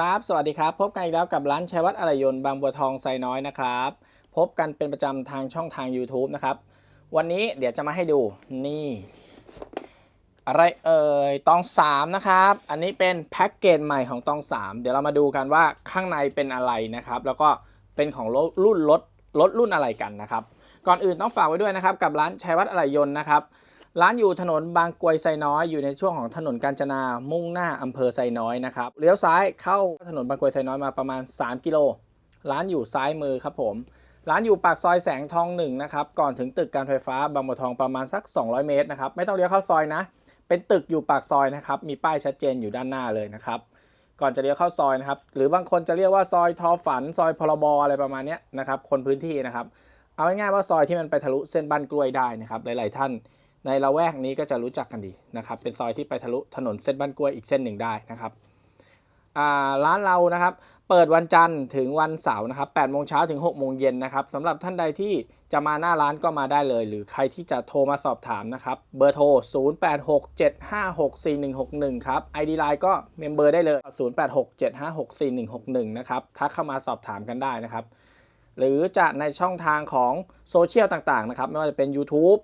ครับ สวัสดีครับ พบกันอีกแล้วกับร้านชัยวัฒน์อรยนบางบัวทองไซน้อยนะครับ พบกันเป็นประจำทางช่องทาง YouTube นะครับ วันนี้เดี๋ยวจะมาให้ดูนี่ อะไรเอ่ยตอง 3 นะครับ อันนี้เป็นแพ็กเกจใหม่ของตอง 3 เดี๋ยวเรามาดูกันว่าข้างในเป็นอะไรนะครับ แล้วก็เป็นของรุ่นรถรถรุ่นอะไรกันนะครับ ก่อนอื่นต้องฝากไว้ด้วยนะครับ กับร้านชัยวัฒน์อรยนนะครับ ร้านอยู่ถนนบางกวยไซน้อยอยู่ในช่วงของถนนกาญจนามุ่งหน้าอำเภอไซน้อยนะครับเลี้ยวซ้ายเข้าถนนบางกวยไซน้อยมาประมาณ 3 กิโล ร้านอยู่ซ้ายมือครับผม ร้านอยู่ปากซอยแสงทองหนึ่งนะครับก่อนถึงตึกการไฟฟ้าบางบัวทองประมาณสัก 200 เมตรนะครับไม่ต้องเลี้ยวเข้าซอยนะ เป็นตึกอยู่ปากซอยนะครับมีป้ายชัดเจนอยู่ด้านหน้าเลยนะครับก่อนจะเลี้ยวเข้าซอยนะครับหรือบางคนจะเรียกว่าซอยทอฝัน ซอยพรบอะไรประมาณนี้นะครับคนพื้นที่นะครับเอาง่ายๆว่าซอยที่มันไปทะลุเส้นบ้านกล้วยได้นะครับหลาย ๆ ท่าน ในละแวกนี้ก็จะรู้จักกันดีนะครับ เป็นซอยที่ไปทะลุถนนเส้นบ้านกล้วยอีกเส้นหนึ่งได้นะครับร้านเรานะครับ เปิดวันจันทร์ถึงวันเสาร์นะครับ8โมงเช้าถึง6โมงเย็นนะครับสำหรับท่านใดที่จะมาหน้าร้านก็มาได้เลย หรือใครที่จะโทรมาสอบถามนะครับ เบอร์โทร 0867564161 ครับ ID Line ก็เมมเบอร์ได้เลย 0867564161 นะครับ ทักเข้ามาสอบถามกันได้นะครับ หรือจะในช่องทางของโซเชียลต่างๆนะครับ ไม่ว่าจะเป็น YouTube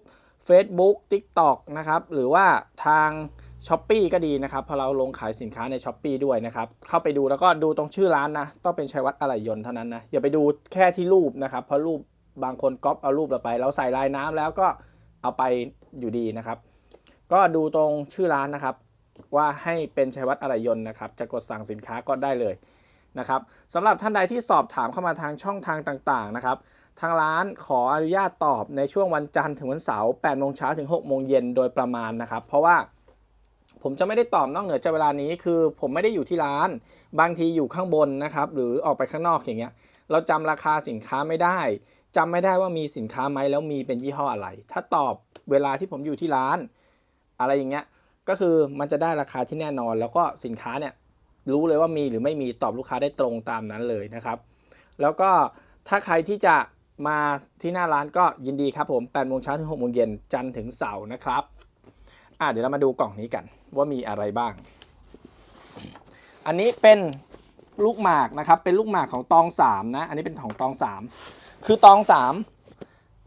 Facebook TikTok นะครับหรือว่าทางช้อปปีก็ดีนะครับเพอเราลงขายสินค้าในช้อปปีด้วยนะครับเข้าไปดูแล้วก็ดูตรงชื่อร้านนะต้องเป็นชัยวัฒน์อะไหล่ยนเท่านั้นนะอย่าไปดูแค่ที่รูปนะครับเพราะรูปบางคนก๊อปเอารูปเราไป เราใส่ลายน้ำแล้วก็เอาไปอยู่ดีนะครับ ก็ดูตรงชื่อร้านนะครับ ว่าให้เป็นชัยวัฒน์อะไหล่ยนนะครับ จะกดสั่งสินค้าก็ได้เลยนะครับสำหรับท่านใดที่สอบถามเข้ามาทางช่องทางต่างๆนะครับ ทางร้านขออนุญาตตอบในช่วงวันจันทร์ถึงวันเสาร์8โมงเช้าถึง6โมงเย็นโดยประมาณนะครับ เพราะว่าผมจะไม่ได้ตอบนอกเหนือจากเวลานี้คือ ผมไม่ได้อยู่ที่ร้าน บางทีอยู่ข้างบนนะครับ หรือออกไปข้างนอกอย่างเงี้ย เราจำราคาสินค้าไม่ได้จำไม่ได้ว่ามีสินค้าไหมแล้วมีเป็นยี่ห้ออะไร ถ้าตอบเวลาที่ผมอยู่ที่ร้าน อะไรอย่างเงี้ยก็คือมันจะได้ราคาที่แน่นอน แล้วก็สินค้าเนี่ยรู้เลยว่ามีหรือไม่มีตอบลูกค้าได้ตรงตามนั้นเลยนะครับ แล้วก็ถ้าใครที่จะ มาที่หน้าร้านก็ยินดีครับผม8โมงเช้าถึง6โมงเย็นจันทร์ถึงเสาร์นะครับอะเดี๋ยวเรามาดูกล่องนี้กันว่ามีอะไรบ้าง อันนี้เป็นลูกหมากนะครับ เป็นลูกหมากของตองสามนะ อันนี้เป็นของตองสามคือตองสาม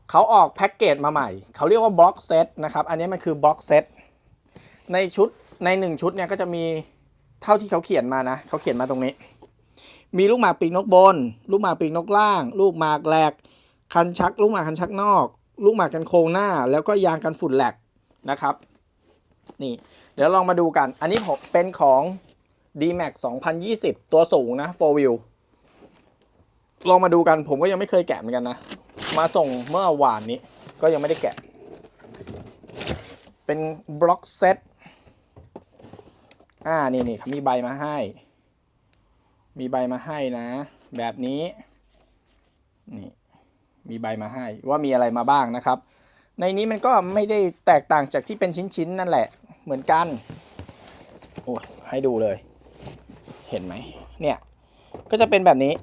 เขาออกแพ็กเกจมาใหม่ เขาเรียกว่าบล็อกเซตนะครับ อันนี้มันคือบล็อกเซต ในชุดในหนึ่งชุดเนี่ยก็จะมีเท่าที่เขาเขียนมานะ เขาเขียนมาตรงนี้ มีลูกหมากปีกนกบน ลูกหมากปีกนกล่าง ลูกหมากแหลก คันชักลูกหมากคันชักนอก ลูกหมากกันโครงหน้า แล้วก็ยางกันฝุ่นแหลกนะครับนี่เดี๋ยวลองมาดูกัน อันนี้ผมเป็นของ D-Max 2020 ตัวสูงนะ 4 wheel ลองมาดูกันผมก็ยังไม่เคยแกะเหมือนกันนะ มาส่งเมื่อวานนี้ ก็ยังไม่ได้แกะ เป็นบล็อกเซตอ่านี่นี่เขามีใบมาให้ มีใบมาให้นะ แบบนี้ นี่ มีใบมาให้ว่ามีอะไรมาบ้างนะครับ ในนี้มันก็ไม่ได้แตกต่างจากที่เป็นชิ้นๆนั่นแหละเหมือนกันโอ้ให้ดูเลย เห็นไหมเนี่ยก็จะเป็นแบบนี้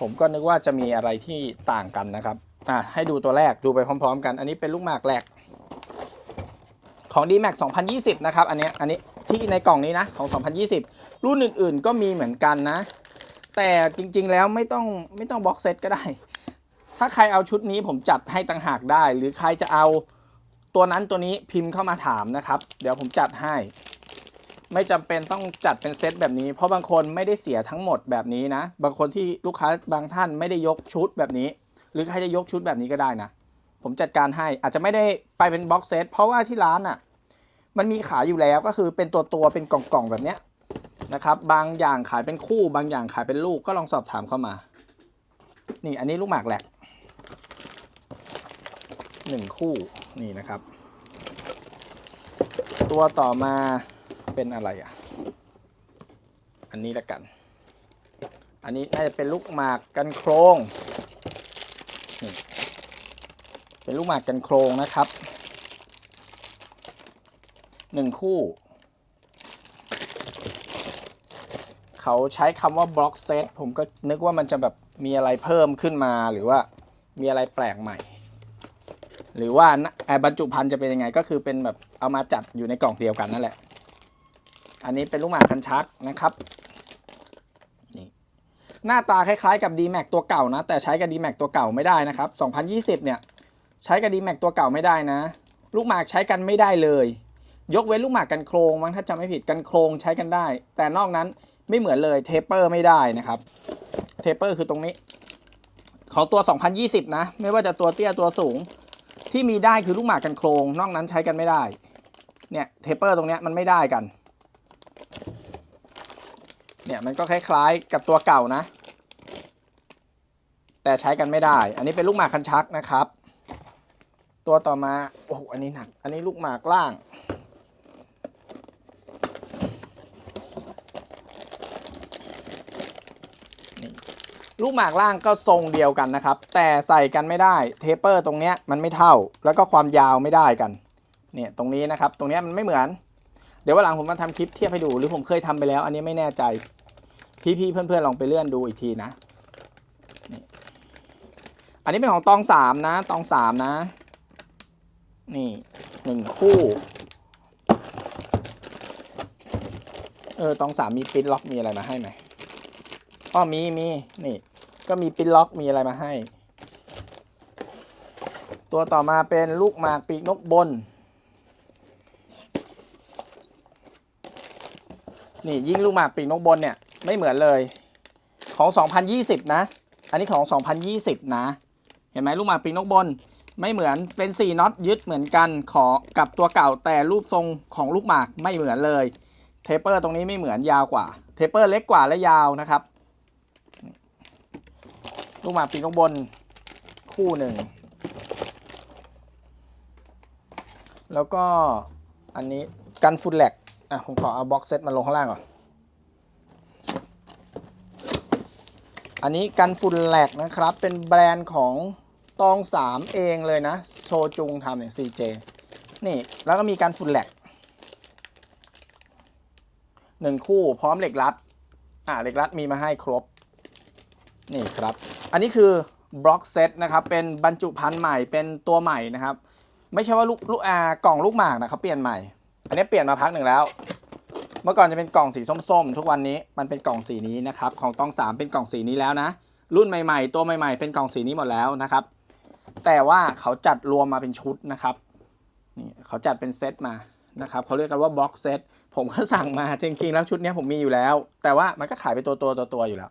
ผมก็นึกว่าจะมีอะไรที่ต่างกันนะครับอะให้ดูตัวแรกดูไปพร้อม ๆ กัน อันนี้เป็นลูกหมากแรกของ D-Max 2020 นะครับ อันนี้อันนี้ที่ในกล่องนี้นะ ของ 2020 รุ่นอื่นๆ ก็มีเหมือนกันนะ แต่จริงๆแล้วไม่ต้องไม่ต้องบ็อกเซตก็ได้ ถ้าใครเอาชุดนี้ผมจัดให้ต่างหากได้ หรือใครจะเอาตัวนั้นตัวนี้พิมพ์เข้ามาถามนะครับ เดี๋ยวผมจัดให้ ไม่จำเป็นต้องจัดเป็นเซตแบบนี้ เพราะบางคนไม่ได้เสียทั้งหมดแบบนี้นะ บางคนที่ลูกค้าบางท่านไม่ได้ยกชุดแบบนี้ หรือใครจะยกชุดแบบนี้ก็ได้นะ ผมจัดการให้อาจจะไม่ได้ไปเป็นบ็อกเซตเพราะว่าที่ร้านอะมันมีขายอยู่แล้วก็คือเป็นตัวตัวเป็นกล่องๆแบบเนี้ย นะครับ บางอย่างขายเป็นคู่ บางอย่างขายเป็นลูกก็ลองสอบถามเข้ามา นี่อันนี้ลูกหมากแหลกหนึ่งคู่นี่นะครับ ตัวต่อมาเป็นอะไรอะ อันนี้ละกัน อันนี้น่าจะเป็นลูกหมากกันโครงนี่เป็นลูกหมากกันโครงนะครับหนึ่งคู่ เขาใช้คำว่าบล็อกเซตผมก็นึกว่ามันจะแบบมีอะไรเพิ่มขึ้นมาหรือว่ามีอะไรแปลกใหม่ หรือว่านะไอ้บรรจุภัณฑ์จะเป็นยังไงก็คือเป็นแบบเอามาจัดอยู่ในกล่องเดียวกันนั่นแหละ อันนี้เป็นลูกหมากคันชักนะครับนี่หน้าตาคล้ายๆกับ d m a x ตัวเก่านะ แต่ใช้กับ d m a x ตัวเก่าไม่ได้นะครับ 2020 เนี่ยใช้กับ d m a x ตัวเก่าไม่ได้นะ ลูกหมากใช้กันไม่ได้เลย ยกเว้นลูกหมากกันโครงมั้งถ้าจำไม่ผิดกันโครงใช้กันได้ แต่นอกนั้น ไม่เหมือนเลยเทปเปอร์ไม่ได้นะครับเทปเปอร์คือตรงนี้ ของตัว 2020 นะ ไม่ว่าจะตัวเตี้ยตัวสูง ที่มีได้คือลูกหมากกันโครง นอกนั้นใช้กันไม่ได้ เนี่ยเทปเปอร์ตรงเนี้ยมันไม่ได้กัน เนี่ยมันก็คล้ายๆกับตัวเก่านะ แต่ใช้กันไม่ได้ อันนี้เป็นลูกหมากคันชักนะครับ ตัวต่อมา โอ้โห อันนี้หนัก อันนี้ลูกหมากล่าง ลูกหมากล่างก็ทรงเดียวกันนะครับ แต่ใส่กันไม่ได้เทปเปอร์ตรงเนี้ยมันไม่เท่า แล้วก็ความยาวไม่ได้กันเนี่ยตรงนี้นะครับ ตรงเนี้ยมันไม่เหมือน เดี๋ยววันหลังผมมาทำคลิปเทียบให้ดูหรือผมเคยทำไปแล้ว อันนี้ไม่แน่ใจ พี่ๆเพื่อนๆลองไปเลื่อนดูอีกทีนะนี่อันนี้เป็นของตองสามนะตองสามนะ นี่หนึ่งคู่เออตองสามมีปินล็อกมีอะไรมาให้ไหมอ้อมีมีนี่ ก็มีปินล็อกมีอะไรมาให้ ตัวต่อมาเป็นลูกหมากปีกนกบน นี่ยิ่งลูกหมากปีกนกบนเนี่ย ไม่เหมือนเลยของ 2020 นะ อันนี้ของ 2020 นะ เห็นไหมลูกหมากปีกนกบน ไม่เหมือนเป็น 4น็อตยึดเหมือนกันขอกับตัวเก่าแต่รูปทรงของลูกหมากไม่เหมือนเลย เทปเปอร์ตรงนี้ไม่เหมือนยาวกว่า เทปเปอร์เล็กกว่าและยาวนะครับ ลูกหมากปีกนกบนคู่หนึ่ง แล้วก็อันนี้กันฟุตแลกอะผมขอเอาบ็อกเซตมาลงข้างล่างก่อน อันนี้กันฝุ่นแหลกนะครับ เป็นแบรนด์ของตอง3เองเลยนะ โชจุงทำเนี่ย CJ นี่ แล้วก็มีกันฝุ่นแหลกหนึ่งคู่พร้อมเหล็กรัด อ่าเหล็กรัดมีมาให้ครบ นี่ครับ อันนี้คือบล็อกเซตนะครับ เป็นบรรจุภัณฑ์ใหม่เป็นตัวใหม่นะครับ ไม่ใช่ว่าลูกลูกอากล่องลูกหมากนะเขาเปลี่ยนใหม่ อันนี้เปลี่ยนมาพักหนึ่งแล้ว เมื่อก่อนจะเป็นกล่องสีส้มๆ ทุกวันนี้มันเป็นกล่องสีนี้นะครับ ของตองสามเป็นกล่องสีนี้แล้วนะ รุ่นใหม่ ๆ ตัวใหม่ๆ เป็นกล่องสีนี้หมดแล้วนะครับ แต่ว่าเขาจัดรวมมาเป็นชุดนะครับ นี่เขาจัดเป็นเซตมานะครับเขาเรียกกันว่าบล็อกเซตผมก็สั่งมาจริงๆแล้วชุดนี้ผมมีอยู่แล้ว แต่ว่ามันก็ขายเป็นตัวตัวตัวตัวๆอยู่แล้ว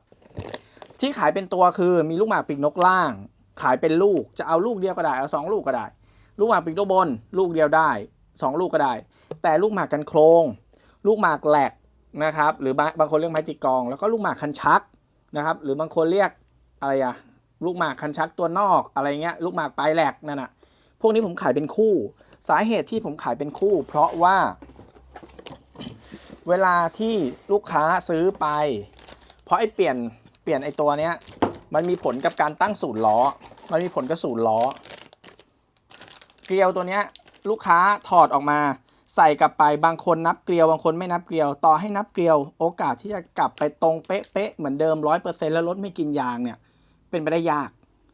ที่ขายเป็นตัวคือมีลูกหมากปีกนกล่าง ขายเป็นลูกจะเอาลูกเดียวก็ได้เอาสองลูกก็ได้ ลูกหมากปีกนกบน ลูกเดียวได้สองลูกก็ได้ แต่ลูกหมากกันโครง ลูกหมากแหลกนะครับ หรือบางบางคนเรียกไม้ตีกอง แล้วก็ลูกหมากคันชักนะครับ หรือบางคนเรียกอะไรอะลูกหมากคันชักตัวนอกอะไรเงี้ยลูกหมากปลายแหลกนั่นอะพวกนี้ผมขายเป็นคู่ สาเหตุที่ผมขายเป็นคู่ เพราะว่า เวลาที่ลูกค้าซื้อไป เพราะไอ้เปลี่ยน ปลี่ยนไอ้ตัวเนี้ยมันมีผลกับการตั้งศูนย์ล้อ มันมีผลกับศูนย์ล้อ เกลียวตัวเนี้ยลูกค้าถอดออกมาใส่กลับไปบางคนนับเกลียวบางคนไม่นับเกลียว ต่อให้นับเกลียว โอกาสที่จะกลับไปตรงเป๊ะๆเหมือนเดิม100%แล้วรถไม่กินยางเนี่ยเป็นไปได้ยาก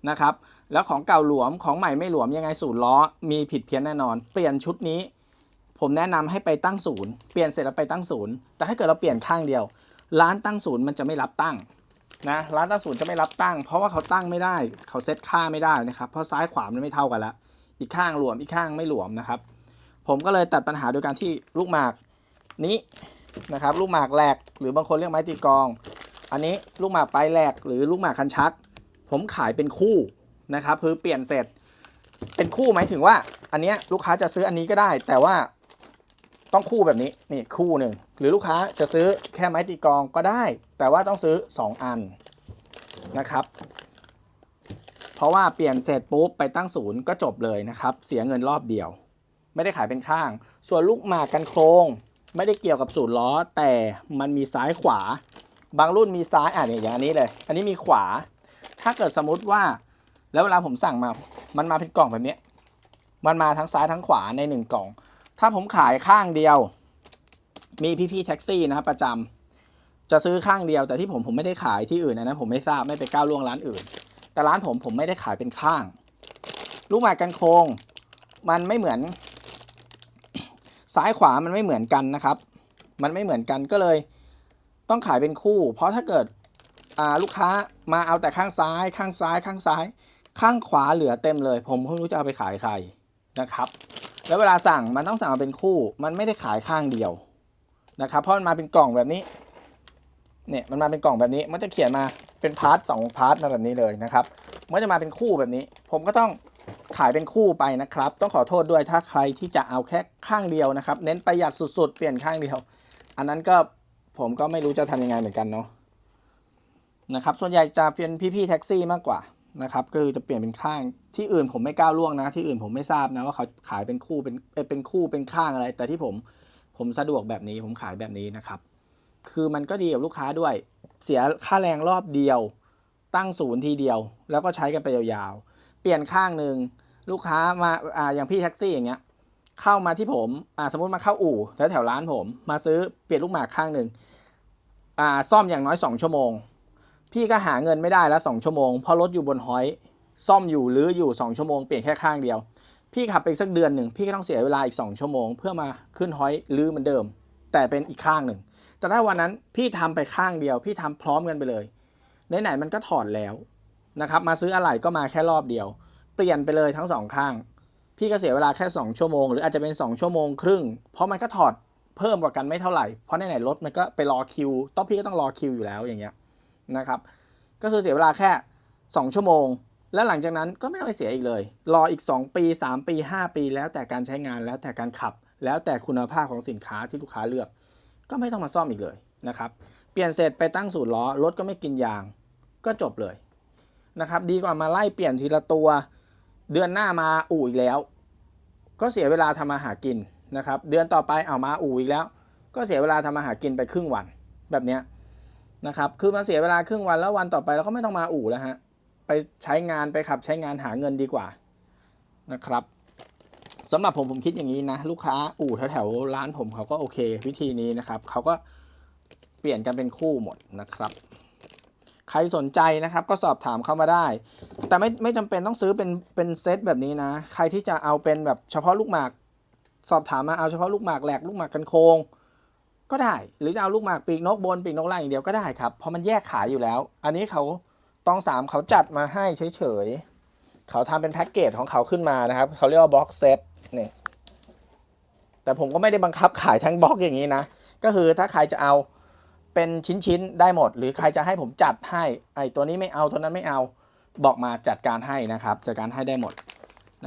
นะครับ แล้วของเก่าหลวมของใหม่ไม่หลวมยังไงศูนย์ล้อมีผิดเพี้ยนแน่นอน เปลี่ยนชุดนี้ ผมแนะนำให้ไปตั้งศูนย์เปลี่ยนเสร็จแล้วไปตั้งศูนย์แต่ถ้าเกิดเราเปลี่ยนข้างเดียว ร้านตั้งศูนย์มันจะไม่รับตั้ง นะร้านตั้งศูนย์จะไม่รับตั้ง เพราะว่าเขาตั้งไม่ได้ เขาเซตค่าไม่ได้นะครับ เพราะซ้ายขวามันไม่เท่ากันละอีกข้างหลวมอีกข้างไม่หลวมนะครับ ผมก็เลยตัดปัญหาโดยการที่ลูกหมากนี้นะครับ ลูกหมากแหลกหรือบางคนเรียกไม้ตีกอง อันนี้ลูกหมากปลายแหลกหรือลูกหมากคันชัก ผมขายเป็นคู่นะครับคือเปลี่ยนเสร็จ เป็นคู่หมายถึงว่า อันนี้ลูกค้าจะซื้ออันนี้ก็ได้ แต่ว่า ต้องคู่แบบนี้นี่คู่หนึ่งหรือลูกค้าจะซื้อแค่ไม้ตีกองก็ได้ แต่ว่าต้องซื้อ 2 อันนะครับ เพราะว่าเปลี่ยนเสร็จปุ๊บไปตั้งศูนย์ก็จบเลยนะครับ เสียเงินรอบเดียว ไม่ได้ขายเป็นข้าง ส่วนลูกหมากกันโครง ไม่ได้เกี่ยวกับศูนย์ล้อ แต่มันมีซ้ายขวา บางรุ่นมีซ้ายอะเนี่ยอย่างอันนี้เลย อันนี้มีขวา ถ้าเกิดสมมติว่า แล้วเวลาผมสั่งมา มันมาเป็นกล่องแบบนี้มันมาทั้งซ้ายทั้งขวาในหนึ่งกล่อง ถ้าผมขายข้างเดียว มีพี่ๆแท็กซี่นะครับ ประจำจะซื้อข้างเดียวแต่ที่ผมผมไม่ได้ขายที่อื่นนะผมไม่ทราบไม่ไปก้าวล่วงร้านอื่น แต่ร้านผมผมไม่ได้ขายเป็นข้าง ลูกหมากกันโครงมันไม่เหมือน ซ้ายขวามันไม่เหมือนกันนะครับ มันไม่เหมือนกันก็เลย ต้องขายเป็นคู่ เพราะถ้าเกิดลูกค้ามาเอาแต่ข้างซ้าย ข้างซ้าย ข้างซ้าย ข้างขวาเหลือเต็มเลย ผมไม่รู้จะเอาไปขายใครนะครับ แล้วเวลาสั่งมันต้องสั่งมาเป็นคู่ มันไม่ได้ขายข้างเดียวนะครับ เพราะมันมาเป็นกล่องแบบนี้ เนี่ยมันมาเป็นกล่องแบบนี้ มันจะเขียนมาเป็นพาร์ทสองพาร์ทมาแบบนี้เลยนะครับมันจะมาเป็นคู่แบบนี้ ผมก็ต้องขายเป็นคู่ไปนะครับ ต้องขอโทษด้วยถ้าใครที่จะเอาแค่ข้างเดียวนะครับ เน้นประหยัดสุดๆ เปลี่ยนข้างเดียว อันนั้นก็ผมก็ไม่รู้จะทำยังไงเหมือนกันเนาะนะครับ ส่วนใหญ่จะเป็นพี่ๆแท็กซี่มากกว่า นะครับก็คือจะเปลี่ยนเป็นข้างที่อื่นผมไม่กล้าล่วงนะ ที่อื่นผมไม่ทราบนะว่าเขาขายเป็นคู่เป็นเป็นคู่เป็นข้างอะไร แต่ที่ผมผมสะดวกแบบนี้ผมขายแบบนี้นะครับ คือมันก็ดีกับลูกค้าด้วย เสียค่าแรงรอบเดียว ตั้งศูนย์ทีเดียว แล้วก็ใช้กันไปยาวๆ เปลี่ยนข้างหนึ่งลูกค้ามาอ่าอย่างพี่แท็กซี่อย่างเงี้ยเข้ามาที่ผมอ่าสมมติมาเข้าอู่แถวแถวร้านผม มาซื้อเปลี่ยนลูกหมากข้างหนึ่งอ่าซ่อมอย่างน้อย 2 ชั่วโมง พี่ก็หาเงินไม่ได้แล้ว2ชั่วโมงเพราะรถอยู่บนหอย ซ่อมอยู่หรืออยู่2ชั่วโมงเปลี่ยนแค่ข้างเดียว พี่ขับไปสักเดือนหนึ่งพี่ก็ต้องเสียเวลาอีก2ชั่วโมง เพื่อมาขึ้นหอยหรือเหมือนเดิม แต่เป็นอีกข้างหนึ่งแต่ถ้าวันนั้นพี่ทำไปข้างเดียว พี่ทำพร้อมกันไปเลยไหนๆมันก็ถอดแล้วนะครับมาซื้ออะไหล่ก็มาแค่รอบเดียว เปลี่ยนไปเลยทั้งสองข้าง พี่ก็เสียเวลาแค่ 2 ชั่วโมง หรืออาจจะเป็น 2 ชั่วโมงครึ่ง เพราะมันก็ถอดเพิ่มกว่ากันไม่เท่าไหร่ เพราะไหนๆรถมันก็ไปรอคิว ต้องพี่ก็ต้องรอคิวอยู่แล้วอย่างเงี้ย นะครับ ก็คือเสียเวลาแค่ 2 ชั่วโมง แล้วหลังจากนั้นก็ไม่ต้องไปเสียอีกเลย รออีก 2 ปี 3 ปี 5 ปี แล้วแต่การใช้งานแล้วแต่การขับ แล้วแต่คุณภาพของสินค้าที่ลูกค้าเลือก ก็ไม่ต้องมาซ่อมอีกเลยนะครับ เปลี่ยนเสร็จไปตั้งศูนย์ล้อรถก็ไม่กินยาง ก็จบเลยนะครับ ดีกว่ามาไล่เปลี่ยนทีละตัว เดือนหน้ามาอู่อีกแล้ว ก็เสียเวลาทำมาหากินนะครับ เดือนต่อไปเอามาอู่อีกแล้ว ก็เสียเวลาทำมาหากินไปครึ่งวันแบบเนี้ย นะครับ คือมาเสียเวลาครึ่งวันแล้ววันต่อไปเราก็ไม่ต้องมาอู่แล้วฮะ ไปใช้งานไปขับใช้งานหาเงินดีกว่านะครับสำหรับผมผมคิดอย่างนี้นะ ลูกค้าอู่แถวๆร้านผมเขาก็โอเค วิธีนี้นะครับเขาก็เปลี่ยนกันเป็นคู่หมดนะครับ ใครสนใจนะครับก็สอบถามเข้ามาได้ แต่ไม่ไม่จำเป็นต้องซื้อเป็นเป็นเซตแบบนี้นะ ใครที่จะเอาเป็นแบบเฉพาะลูกหมาก สอบถามมาเอาเฉพาะลูกหมากแหลกลูกหมากกันโคง ก็ได้ หรือจะเอาลูกหมากปีกนกบนปีกนกล่างอย่างเดียวก็ได้ครับ เพราะมันแยกขายอยู่แล้ว อันนี้เขาตองสามเขาจัดมาให้เฉยๆ เขาทำเป็นแพ็กเกจของเขาขึ้นมานะครับ เขาเรียกว่าบ็อกเซตเนี่ยแต่ผมก็ไม่ได้บังคับขายทั้งบล็อกอย่างนี้นะ ก็คือถ้าใครจะเอาเป็นชิ้นๆ ได้หมด หรือใครจะให้ผมจัดให้ไอตัวนี้ไม่เอาตัวนั้นไม่เอาบอกมาจัดการให้นะครับ จัดการให้ได้หมด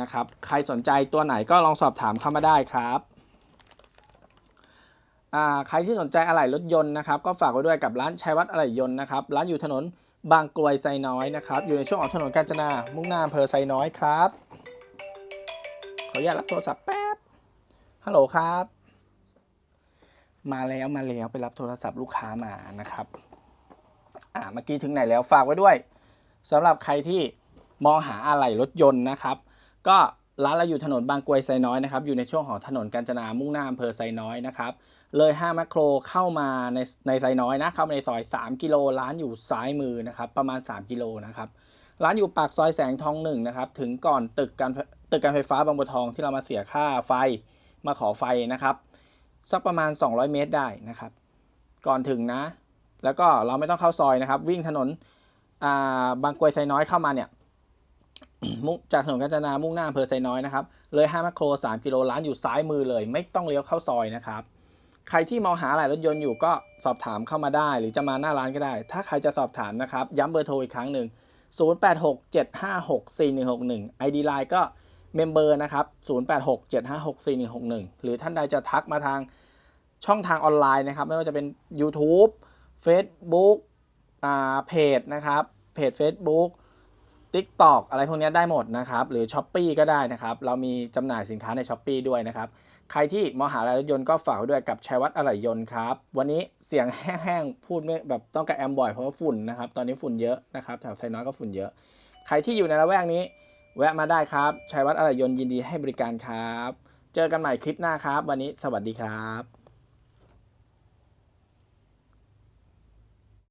นะครับ ใครสนใจตัวไหนก็ลองสอบถามเข้ามาได้ครับ ใครที่สนใจอะไหล่รถยนต์นะครับก็ฝากไว้ด้วยกับร้านชัยวัฒน์อะไหล่ยนต์นะครับร้านอยู่ถนนบางกรวยไซน้อยนะครับอยู่ในช่วงของถนนกาญจนามุ่งหน้าอำเภอไซน้อยครับขออนุญาตรับโทรศัพท์แป๊บฮัลโหลครับ มาแล้วมาแล้วไปรับโทรศัพท์ลูกค้ามานะครับอ่าเมื่อกี้ถึงไหนแล้วฝากไว้ด้วยสำหรับใครที่มองหาอะไหล่รถยนต์นะครับ ก็ร้านเราอยู่ถนนบางกรวยไซน้อยนะครับอยู่ในช่วงของถนนกาญจนามุ่งหน้าอำเภอไซน้อยนะครับ เลย5แมคโครเข้ามาในในไซน้อยนะ เข้ามาในซอย 3 กิโลร้านอยู่ซ้ายมือนะครับ ประมาณ 3 กิโลนะครับ ร้านอยู่ปากซอยแสงทองหนึ่งนะครับ ถึงก่อนตึกการตึกการไฟฟ้าบางบัวทองที่เรามาเสียค่าไฟมาขอไฟนะครับ สักประมาณ 200 เมตรได้นะครับ ก่อนถึงนะ แล้วก็เราไม่ต้องเข้าซอยนะครับ วิ่งถนนาบางกวยไซน้อยเข้ามาเนี่ยมุ่งจากถนนกาญจนามุ่งหน้าอำเภอไซน้อยนะครับ เลย5แมคโคร3กิโลร้านอยู่ซ้ายมือเลย ไม่ต้องเลี้ยวเข้าซอยนะครับ ใครที่มองหาอะไรรถยนต์อยู่ก็สอบถามเข้ามาได้ หรือจะมาหน้าร้านก็ได้ ถ้าใครจะสอบถามนะครับ ย้ำเบอร์โทรอีกครั้งหนึ่ง 0867564161 ID Line ก็เมมเบอร์นะครับ 0867564161 หรือท่านใดจะทักมาทางช่องทางออนไลน์นะครับ ไม่ว่าจะเป็น YouTube Facebook อ่าเพจนะครับ เพจ Facebook TikTok อะไรพวกนี้ได้หมดนะครับ หรือ s h อ p e e ก็ได้นะครับ เรามีจำหน่ายสินค้าใน s h อ p e e ด้วยนะครับ ใครที่มองหาอะไรรถยนต์ก็ฝากด้วยกับชัยวัฒน์อะไหล่ยนต์ครับ วันนี้เสียงแห้งๆ พูดไม่แบบต้องกับแอมบ่อยเพราะว่าฝุ่นนะครับ ตอนนี้ฝุ่นเยอะนะครับแถวไซน้อยก็ฝุ่นเยอะ ใครที่อยู่ในละแวกนี้ แวะมาได้ครับชัยวัฒน์อะไหล่ยนต์ยินดีให้บริการครับ เจอกันใหม่คลิปหน้าครับ วันนี้สวัสดีครับ